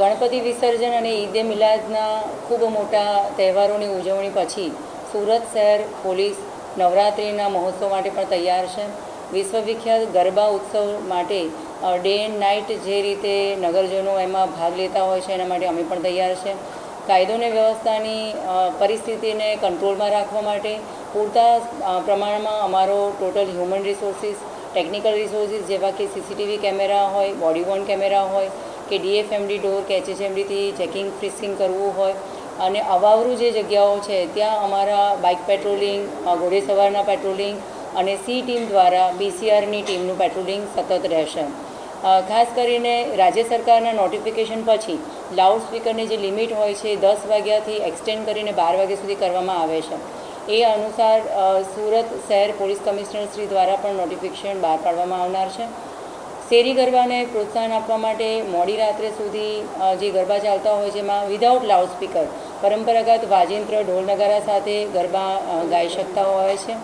ગણપતિ વિસર્જન અને ઈદે મિલાદના ખૂબ મોટા તહેવારોની ઉજવણી પછી સુરત શહેર પોલીસ નવરાત્રિના મહોત્સવ માટે પણ તૈયાર છે. વિશ્વવિખ્યાત ગરબા ઉત્સવ માટે ડે એન્ડ નાઇટ જે રીતે નગરજનો એમાં ભાગ લેતા હોય છે, એના માટે અમે પણ તૈયાર છે. કાયદો અને વ્યવસ્થાની પરિસ્થિતિને કંટ્રોલમાં રાખવા માટે પૂરતા પ્રમાણમાં અમારો total human resources, technical resources જેવા કે સીસીટીવી કેમેરા હોય, બોડી વોર્ન કેમેરા હોય કે ડીએફએમડી ડોર કે એચએચએમડીથી ચેકિંગ ફ્રિસ્કિંગ કરવું હોય. અને અવાવરું જે જગ્યાઓ છે, ત્યાં અમારા બાઇક પેટ્રોલિંગ ઘોડે ઘોડેસવારના પેટ્રોલિંગ અને સી ટીમ દ્વારા બીસીઆરની ટીમનું પેટ્રોલિંગ સતત રહેશે. ખાસ કરીને રાજ્ય સરકારના નોટિફિકેશન પછી લાઉડ સ્પીકરની જે લિમિટ હોય છે, દસ વાગ્યાથી એક્સટેન્ડ કરીને બાર વાગ્યા સુધી કરવામાં આવે છે. એ અનુસાર સુરત શહેર પોલીસ કમિશનર શ્રી દ્વારા પણ નોટિફિકેશન બહાર પાડવામાં આવનાર છે. શેરી ગરબાને પ્રોત્સાહન આપવા માટે મોડી રાત્રે સુધી જે ગરબા ચાલતા હોય છે, એમાં વિધાઉટ લાઉડ સ્પીકર પરંપરાગત વાજિંત્ર, ઢોલ નગારા સાથે ગરબા ગાઈ શકતા હોય છે.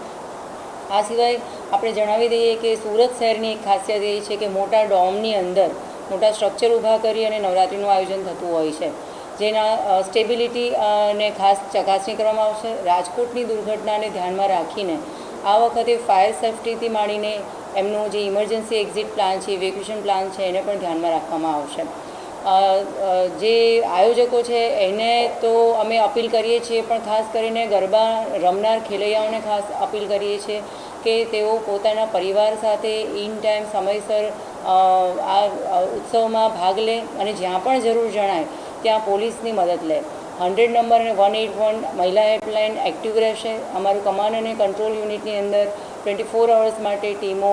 આ સિવાય આપણે જણાવી દઈએ કે સુરત શહેરની એક ખાસિયત એ છે કે મોટા ડોમની અંદર મોટા સ્ટ્રક્ચર ઊભા કરી અને નવરાત્રિનું આયોજન થતું હોય છે. જેના સ્ટેબિલિટી ને ખાસ ચકાસણી કરવામાં આવશે. રાજકોટની દુર્ઘટનાને ધ્યાનમાં રાખીને આ વખતે ફાયર સેફટીથી માંડીને એમનું જે ઇમરજન્સી એક્ઝિટ પ્લાન છે ઇવેક્યુએશન પ્લાન છે, એને પણ ધ્યાનમાં રાખવામાં આવશે. જે આયોજકો છે, એને તો અમે અપીલ કરીએ છીએ, પણ ખાસ કરીને ગરબા રમનાર ખેલૈયાઓને ખાસ અપીલ કરીએ છીએ કે તેઓ પોતાના પરિવાર સાથે ઇન ટાઈમ સમયસર આ ઉત્સવમાં ભાગ લે અને જ્યાં પણ જરૂર જણાય, ત્યાં પોલીસની મદદ લે. હંડ્રેડ નંબર અને વન એટ વન મહિલા હેલ્પલાઇન એક્ટિવ રહેશે. અમારું કમાન્ડ અને કંટ્રોલ યુનિટની અંદર ટ્વેન્ટી ફોર અવર્સ માટે ટીમો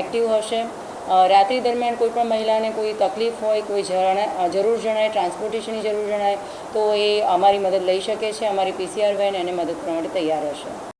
એક્ટિવ હશે. રાત્રિ દરમિયાન કોઈ પણ મહિલાને કોઈ તકલીફ હોય, કોઈ જણા જરૂર જણાય ટ્રાન્સપોર્ટેશનની જરૂર જણાય, તો એ અમારી મદદ લઈ શકે છે, અમારી પીસીઆર વેન એને મદદ કરવા માટે તૈયાર હશે